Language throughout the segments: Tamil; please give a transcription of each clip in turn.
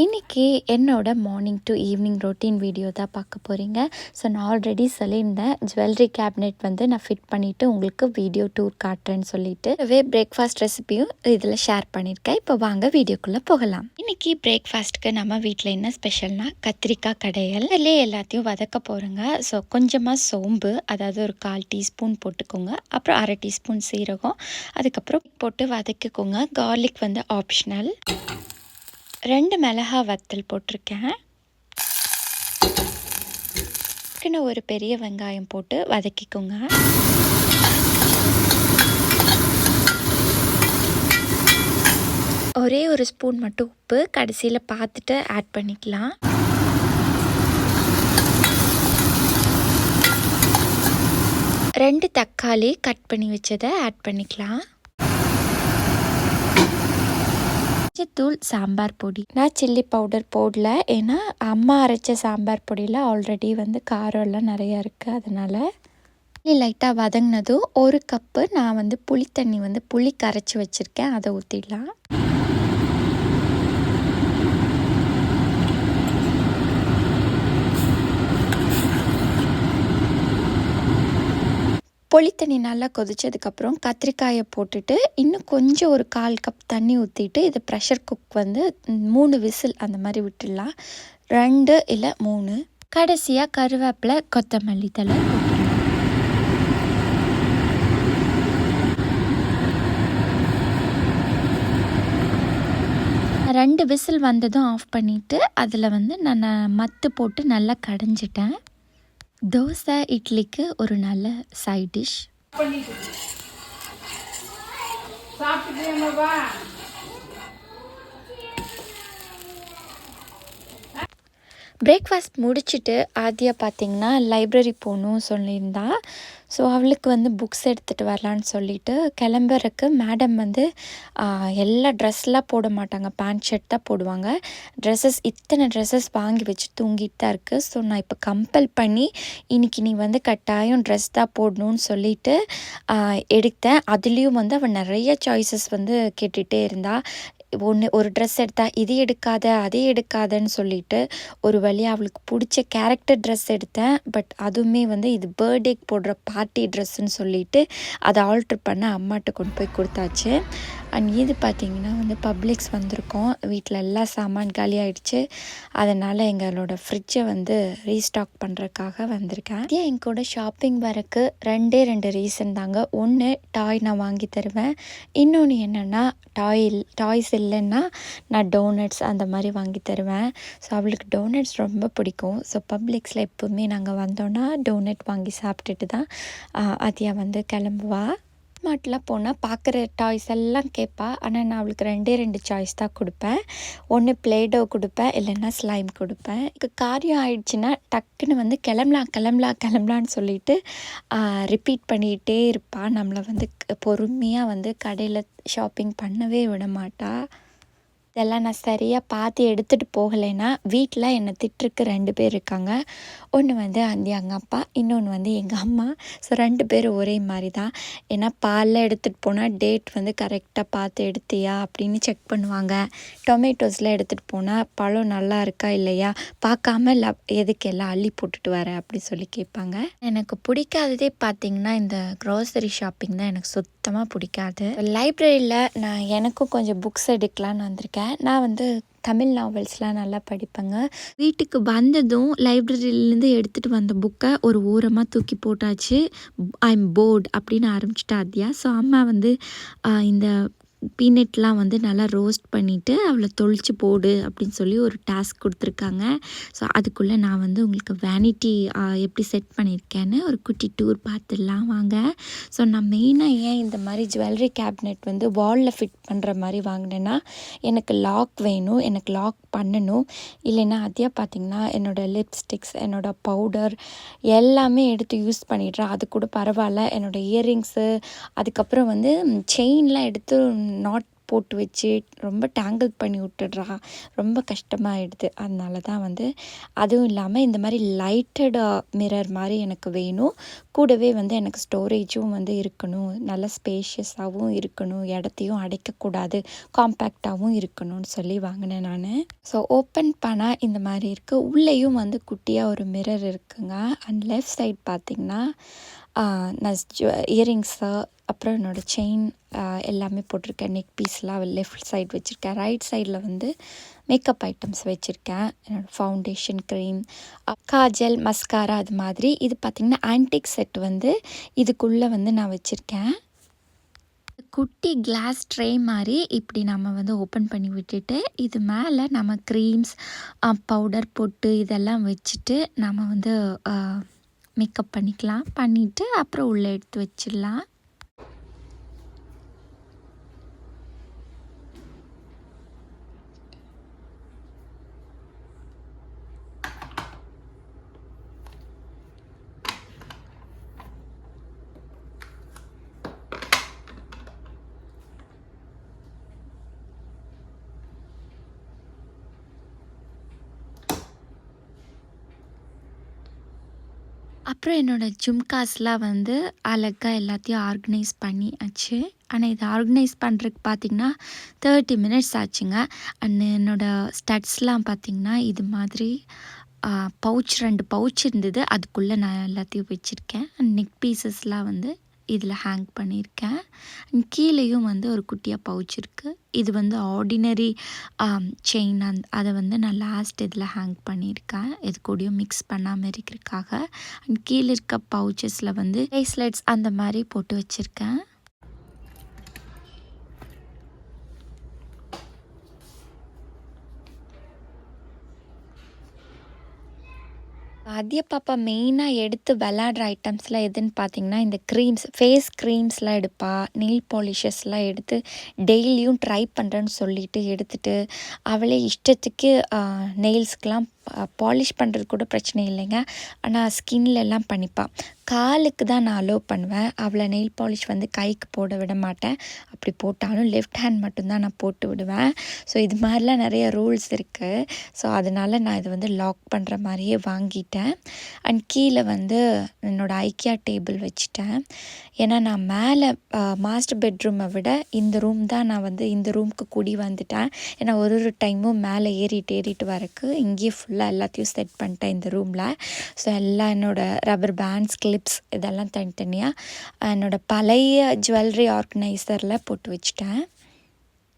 இன்றைக்கி என்னோட morning to evening routine video தான் பார்க்க போகிறீங்க ஸோ நான் ஆல்ரெடி சொல்லியிருந்தேன் ஜுவல்லரி கேபினெட் வந்து நான் ஃபிட் பண்ணிவிட்டு உங்களுக்கு வீடியோ டூர் காட்டுறேன்னு சொல்லிட்டு. வே பிரேக்ஃபாஸ்ட் ரெசிபியும் இதில் ஷேர் பண்ணியிருக்கேன். இப்போ வாங்க வீடியோக்குள்ளே போகலாம். இன்றைக்கி பிரேக்ஃபாஸ்ட்டுக்கு நம்ம வீட்டில் என்ன ஸ்பெஷல்னால் கத்திரிக்காய் கடையல். அதிலே எல்லாத்தையும் வதக்க போகிறோங்க ஸோ கொஞ்சமாக சோம்பு அதாவது ஒரு கால் டீஸ்பூன் போட்டுக்கோங்க. அப்புறம் அரை டீஸ்பூன் சீரகம். அதுக்கப்புறம் போட்டு வதக்கிக்கோங்க. கார்லிக் வந்து ஆப்ஷனல் ரெண்டு மிளகா வத்தல் போட்டிருக்கேன். டக்குன்னு ஒரு பெரிய வெங்காயம் போட்டு வதக்கிக்கோங்க. ஒரே ஒரு ஸ்பூன் மட்டும் உப்பு கடைசியில் பார்த்துட்டு ஆட் பண்ணிக்கலாம். ரெண்டு தக்காளி கட் பண்ணி வச்சதை ஆட் பண்ணிக்கலாம். மஞ்சத்தூள் சாம்பார் பொடி. நான் சில்லி பவுடர் போடல. ஏன்னா அம்மா அரைச்ச சாம்பார் பொடியில் ஆல்ரெடி வந்து காரம் எல்லாம் நிறையா இருக்குது அதனால் லைட்டாக வதங்கினதும் ஒரு கப்பு நான் வந்து புளி தண்ணி வந்து புளி கரைச்சி வச்சுருக்கேன். அதை ஊற்றிடலாம் புளித்தண்ணி நல்லா கொதித்ததுக்கப்புறம் கத்திரிக்காயை போட்டுட்டு இன்னும் கொஞ்சம் ஒரு கால் கப் தண்ணி ஊற்றிட்டு இது ப்ரெஷர் குக் வந்து மூணு விசில் அந்த மாதிரி விட்டுடலாம். ரெண்டு இல்லை மூணு. கடைசியாக கருவேப்பிலை கொத்தமல்லி தலை ரெண்டு விசில் வந்ததும் ஆஃப் பண்ணிவிட்டு அதில் வந்து நான் மத்து போட்டு நல்லா கடைஞ்சிட்டேன். தோசை இட்லிக்கு ஒரு நல்ல சைட் டிஷ் பிரேக்ஃபாஸ்ட் முடிச்சுட்டு ஆதியா பார்த்திங்கன்னா லைப்ரரி போகணும் சொல்லியிருந்தா. ஸோ அவளுக்கு வந்து புக்ஸ் எடுத்துகிட்டு வரலான்னு சொல்லிட்டு கிளம்புறக்கு மேடம் வந்து எல்லா ட்ரெஸ்லாம் போட மாட்டாங்க. பேண்ட் ஷர்ட் தான் போடுவாங்க. ட்ரெஸ்ஸஸ் இத்தனை ட்ரெஸ்ஸஸ் வாங்கி வச்சு தூங்கிட்டு தான் இருக்குது ஸோ நான் இப்போ கம்பல் பண்ணி இன்றைக்கி நீ வந்து கட்டாயம் ட்ரெஸ் தான் போடணும்னு சொல்லிட்டு எடுத்தேன். அதுலேயும் வந்து அவள் நிறைய சாய்ஸஸ் வந்து கேட்டுகிட்டே இருந்தா. ஒன்று ஒரு ட்ரெஸ் எடுத்தால் இது எடுக்காத அதே எடுக்காதன்னு சொல்லிட்டு ஒரு வழியாக அவளுக்கு பிடிச்ச கேரக்டர் ட்ரெஸ் எடுத்தேன். பட் அதுவுமே வந்து இது பர்த்டேக்கு போடுற பார்ட்டி ட்ரெஸ்ஸுன்னு சொல்லிட்டு அதை ஆல்ட்ரு பண்ண அம்மாட்ட கொண்டு போய் கொடுத்தாச்சு. அண்ட் இது பார்த்திங்கன்னா வந்து பப்ளிக்ஸ் வந்திருக்கோம். வீட்டில் எல்லா சாமான் காலி ஆகிடுச்சு அதனால் எங்களோட ஃப்ரிட்ஜை வந்து ரீஸ்டாக் பண்ணுறதுக்காக வந்திருக்கேன். ஏன் என் கூட ஷாப்பிங் வரக்கு ரெண்டே ரெண்டு ரீசன் தாங்க. ஒன்று டாய் நான் வாங்கி தருவேன். இன்னொன்று என்னென்னா டாய் டாய்ஸ் இல்லைன்னா நான் டோனட்ஸ் அந்த மாதிரி வாங்கி தருவேன். ஸோ அவளுக்கு டோனட்ஸ் ரொம்ப பிடிக்கும். ஸோ பப்ளிக்ஸில் எப்போவுமே நாங்கள் வந்தோன்னா டோனட் வாங்கி சாப்பிட்டுட்டு தான் அதியா வந்து கிளம்புவா. மார்ட்டில் போனால் பார்க்குற டாய்ஸ் எல்லாம் கேட்பா ஆனால் நான் அவளுக்கு ரெண்டே ரெண்டு சாய்ஸ் தான் கொடுப்பேன். ஒன்று பிளேடோ கொடுப்பேன் இல்லைன்னா ஸ்லைம் கொடுப்பேன். இப்போ காரியம் ஆயிடுச்சுன்னா டக்குன்னு வந்து கிளம்பலாம் கிளம்பலாம் கிளம்பலான்னு சொல்லிட்டு ரிப்பீட் பண்ணிகிட்டே இருப்பாள் நம்மளை வந்து பொறுமையாக வந்து கடையில் ஷாப்பிங் பண்ணவே விட மாட்டாள் இதெல்லாம் நான் சரியாக பார்த்து எடுத்துகிட்டு போகலைன்னா வீட்டில் என்னை திட்டுருக்கு ரெண்டு பேர் இருக்காங்க. ஒன்று வந்து அந்த எங்கள் அப்பா. இன்னொன்று வந்து எங்கள் அம்மா. ஸோ ரெண்டு பேரும் ஒரே மாதிரி தான் ஏன்னா பாலில் எடுத்துகிட்டு போனால் டேட் வந்து கரெக்டாக பார்த்து எடுத்தியா அப்படின்னு செக் பண்ணுவாங்க. டொமேட்டோஸில் எடுத்துகிட்டு போனால் பழம் நல்லா இருக்கா இல்லையா? பார்க்காம எதுக்கு எல்லாம் அள்ளி போட்டுட்டு வர அப்படி சொல்லி கேட்பாங்க. எனக்கு பிடிக்காததே பார்த்திங்கன்னா இந்த க்ரோசரி ஷாப்பிங் தான் எனக்கு சுத்தமாக பிடிக்காது. லைப்ரரியில் நான் எனக்கும் கொஞ்சம் புக்ஸ் எடுக்கலான்னு வந்திருக்கேன். நான் வந்து தமிழ் நாவல்ஸ்லாம் நல்லா படிப்பேங்க. வீட்டுக்கு வந்ததும் லைப்ரரியிலேருந்து எடுத்துகிட்டு வந்த புக்கை ஒரு ஓரமாக தூக்கி போட்டாச்சு. ஐ எம் போர்டு அப்படின்னு ஆரம்பிச்சிட்டா அதியா ஸோ அம்மா வந்து இந்த பீனட்லாம் வந்து நல்லா ரோஸ்ட் பண்ணிவிட்டு அவளை தொளிச்சு போடு அப்படின்னு சொல்லி ஒரு டாஸ்க் கொடுத்துருக்காங்க. ஸோ அதுக்குள்ளே நான் வந்து உங்களுக்கு வேனிட்டி எப்படி செட் பண்ணியிருக்கேன்னு ஒரு குட்டி டூர் பார்த்துடலாம் வாங்க. ஸோ நான் மெயினாக ஏன் இந்த மாதிரி ஜுவல்லரி கேபினெட் வந்து வாலில் ஃபிட் பண்ணுற மாதிரி வாங்கினேன்னா எனக்கு லாக் வேணும் எனக்கு லாக் பண்ணணும். இல்லைன்னா அதே பார்த்திங்கன்னா என்னோடய லிப்ஸ்டிக்ஸ் என்னோடய பவுடர் எல்லாமே எடுத்து யூஸ் பண்ணிடுறேன். அது கூட பரவாயில்ல. என்னோடய இயரிங்ஸு அதுக்கப்புறம் வந்து செயின்லாம் எடுத்து நாட் போட்டு வச்சு ரொம்ப டேங்கிள் பண்ணி விட்டுடுறா. ரொம்ப கஷ்டமாகிடுது அதனால தான் வந்து அதுவும் இல்லாமல் இந்த மாதிரி லைட்டட் மிரர் மாதிரி எனக்கு வேணும். கூடவே வந்து எனக்கு ஸ்டோரேஜும் வந்து இருக்கணும். நல்ல ஸ்பேஷியஸாகவும் இருக்கணும். இடத்தையும் அடைக்கக்கூடாது. காம்பேக்டாகவும் இருக்கணும்னு சொல்லி வாங்கினேன் நான். ஸோ ஓப்பன் பண்ணால் இந்த மாதிரி இருக்குது உள்ளேயும் வந்து குட்டியாக ஒரு மிரர் இருக்குங்க. அண்ட் லெஃப்ட் சைட் பார்த்திங்கன்னா நான் இயரிங்ஸு அப்புறம் என்னோடய செயின் எல்லாமே போட்டிருக்கேன். நெக் பீஸ்லாம் லெஃப்ட் சைடு வச்சுருக்கேன். ரைட் சைடில் வந்து மேக்கப் ஐட்டம்ஸ் வச்சுருக்கேன். என்னோடய ஃபவுண்டேஷன் க்ரீம் காஜல் மஸ்காரா அது மாதிரி. இது பார்த்திங்கன்னா ஆன்டிக் செட் வந்து இதுக்குள்ளே வந்து நான் வச்சுருக்கேன். குட்டி கிளாஸ் ட்ரே மாதிரி இப்படி நம்ம வந்து ஓப்பன் பண்ணி விட்டுட்டு இது மேலே நம்ம க்ரீம்ஸ் பவுடர் பொட்டு இதெல்லாம் வச்சுட்டு நம்ம வந்து மேக்கப் பண்ணிக்கலாம். பண்ணிவிட்டு அப்புறம் உள்ளே எடுத்து வச்சிடலாம். அப்புறம் என்னோடய ஜும்காஸ்லாம் வந்து அழகாக எல்லாத்தையும் ஆர்கனைஸ் பண்ணியாச்சு. ஆனால் இதை ஆர்கனைஸ் பண்ணுறதுக்கு பார்த்திங்கன்னா தேர்ட்டி மினிட்ஸ் ஆச்சுங்க. அண்ட் என்னோடய ஸ்டட்ஸ்லாம் பார்த்திங்கன்னா இது மாதிரி பவுச் ரெண்டு பவுச் இருந்தது. அதுக்குள்ளே நான் எல்லாத்தையும் வச்சுருக்கேன். அண்ட் நெக் பீசஸ்லாம் வந்து இதில் ஹேங் பண்ணியிருக்கேன். கீழேயும் வந்து ஒரு குட்டியாக பவுச் இருக்குது இது வந்து ஆர்டினரி செயின் um, அந் அதை வந்து நான் லாஸ்ட் இதில் ஹேங் பண்ணியிருக்கேன். இது கூடயும் மிக்ஸ் பண்ணாமல் இருக்கிறதுக்காக. அண்ட் கீழே இருக்க பவுச்சஸில் வந்து ப்ரேஸ்லெட்ஸ் அந்த மாதிரி போட்டு வச்சுருக்கேன். ஆதிய பாப்பா மெயினாக எடுத்து விளாட்ற ஐட்டம்ஸ்லாம் எதுன்னு பார்த்தீங்கன்னா இந்த க்ரீம்ஸ் ஃபேஸ் க்ரீம்ஸ்லாம் எடுப்பா. நெயில் பாலிஷஸ்லாம் எடுத்து டெய்லியும் ட்ரை பண்ணுறேன்னு சொல்லிட்டு எடுத்துட்டு அவளே இஷ்டத்துக்கு நெயில்ஸ்க்கெலாம் பாலிஷ் பண்ணுறது கூட பிரச்சனை இல்லைங்க. ஆனால் ஸ்கின்லெல்லாம் பண்ணிப்பாள் காலுக்கு தான் நான் அலோவ் பண்ணுவேன். அவளை நெயில் பாலிஷ் வந்து கைக்கு போட விட மாட்டேன். அப்படி போட்டாலும் லெஃப்ட் ஹேண்ட் மட்டும்தான் நான் போட்டு விடுவேன். ஸோ இது மாதிரிலாம் நிறைய ரூல்ஸ் இருக்குது ஸோ அதனால் நான் இதை வந்து லாக் பண்ணுற மாதிரியே வாங்கிட்டேன். அண்ட் கீழே வந்து என்னோடய ஐக்கியா டேபிள் வச்சுட்டேன். ஏன்னா நான் மேலே மாஸ்டர் பெட்ரூமை விட இந்த ரூம் தான் நான் வந்து இந்த ரூமுக்கு குடி வந்துட்டேன். ஏன்னா ஒரு ஒரு டைமும் மேலே ஏறிட்டு ஏறிட்டு வரக்கு இங்கேயே ஃபுல்லாக எல்லாத்தையும் செட் பண்ணிட்டேன் இந்த ரூமில் ஸோ எல்லாம் என்னோடய ரப்பர் பேண்ட்ஸ் கிளிப்ஸ் இதெல்லாம் தனித்தனியாக என்னோடய பழைய ஜுவல்லரி ஆர்கனைசரில் போட்டு வச்சுட்டேன்.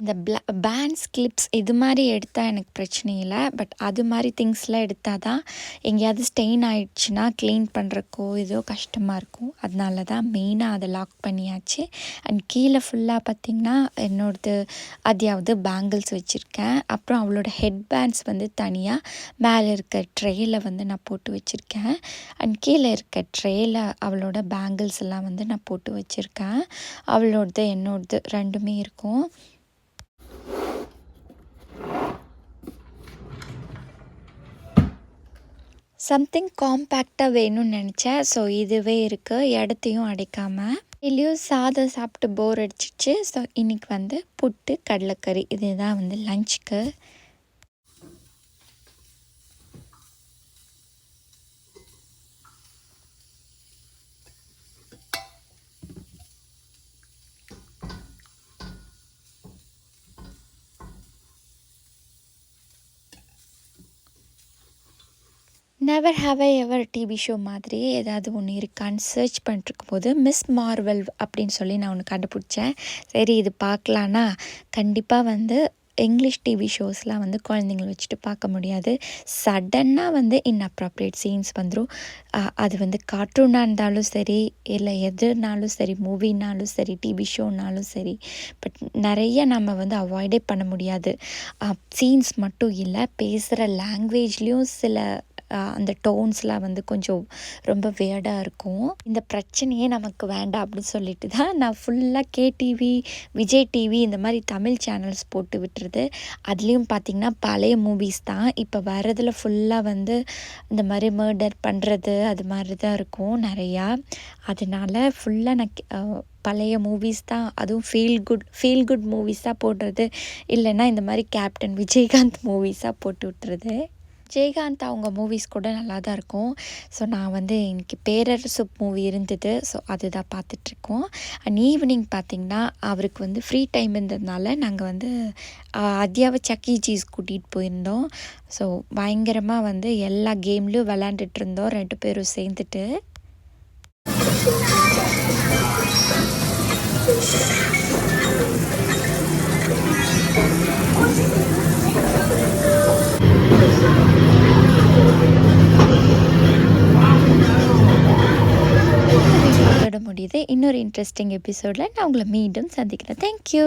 இந்த ப்ள பேண்ட்ஸ் கிளிப்ஸ் இது மாதிரி எடுத்தால் எனக்கு பிரச்சனை இல்லை. பட் அது மாதிரி திங்ஸ்லாம் எடுத்தால் தான் எங்கேயாவது ஸ்டெயின் ஆகிடுச்சுன்னா க்ளீன் பண்ணுறக்கோ ஏதோ கஷ்டமாக இருக்கும் அதனால தான் மெயினாக அதை லாக் பண்ணியாச்சு. அண்ட் கீழே ஃபுல்லாக பார்த்திங்கன்னா என்னோடது அதையாவது பேங்கிள்ஸ் வச்சுருக்கேன். அப்புறம் அவளோட ஹெட் பேண்ட்ஸ் வந்து தனியாக மேலே இருக்க ட்ரேயில் வந்து நான் போட்டு வச்சுருக்கேன். அண்ட் கீழே இருக்க ட்ரேயில் அவளோட பேங்கிள்ஸ் எல்லாம் வந்து நான் போட்டு வச்சுருக்கேன். அவளோடது என்னோடது ரெண்டுமே இருக்கும். சம்திங் காம்பேக்டாக வேணும்னு நினச்சேன். ஸோ இதுவே இருக்குது இடத்தையும் அடைக்காமல் டெய்லியும் சாதம் சாப்பிட்டு போர் அடிச்சிச்சு. ஸோ இன்றைக்கி வந்து புட்டு கடலைக்கறி. இதுதான் வந்து லஞ்சுக்கு never have I ever TV show மாதிரி ஏதாவது ஒன்று இருக்கான்னு சர்ச் பண்ணிட்டுருக்கும் போது மிஸ் மார்வெல் அப்படின்னு சொல்லி நான் ஒன்று கண்டுபிடிச்சேன். சரி இது பார்க்கலான்னா கண்டிப்பாக வந்து இங்கிலீஷ் டிவி ஷோஸ்லாம் வந்து குழந்தைங்கள வச்சுட்டு பார்க்க முடியாது. சடன்னாக வந்து இன்அப்ராப்ரியேட் சீன்ஸ் வந்துடும் அது வந்து கார்ட்டூனாக இருந்தாலும் சரி இல்லை எதுனாலும் சரி மூவினாலும் சரி டிவி ஷோனாலும் சரி பட் நிறைய நம்ம வந்து அவாய்டே பண்ண முடியாது. சீன்ஸ் மட்டும் இல்லை பேசுகிற லாங்குவேஜ்லேயும் சில அந்த டோன்ஸ்லாம் வந்து கொஞ்சம் ரொம்ப வேர்டாக இருக்கும். இந்த பிரச்சனையே நமக்கு வேண்டாம் அப்படின்னு சொல்லிட்டு தான் நான் ஃபுல்லாக கேடிவி விஜய் டிவி இந்த மாதிரி தமிழ் சேனல்ஸ் போட்டு விட்டுறது. அதுலேயும் பார்த்திங்கன்னா பழைய மூவிஸ் தான். இப்போ வரதில் ஃபுல்லாக வந்து இந்த மாதிரி மர்டர் பண்ணுறது அது மாதிரி தான் இருக்கும் நிறையா. அதனால் ஃபுல்லாக நான் பழைய மூவிஸ் தான். அதுவும் feel good feel good movies தான் போடுறது. இல்லைன்னா இந்த மாதிரி கேப்டன் விஜயகாந்த் மூவிஸாக போட்டு விட்டுறது. ஜெயகாந்த் அவங்க மூவிஸ் கூட நல்லா தான் இருக்கும். ஸோ நான் வந்து இன்னைக்கு பேரரசு மூவி இருந்தது. ஸோ அதுதான் பார்த்துட்ருக்கோம். அண்ட் ஈவினிங் பார்த்திங்கன்னா அவருக்கு வந்து ஃப்ரீ டைம் இருந்ததுனால நாங்கள் வந்து அத்தியாவை சக்கி சீஸ் e. கூட்டிகிட்டு போயிருந்தோம். ஸோ பயங்கரமாக வந்து எல்லா கேம்லேயும் விளாண்டுட்டு இருந்தோம். ரெண்டு பேரும் சேர்ந்துட்டு. இது இன்னொரு இன்ட்ரெஸ்டிங் எபிசோடில் நான் உங்களை மீண்டும் சந்திக்கிறேன். தேங்க்யூ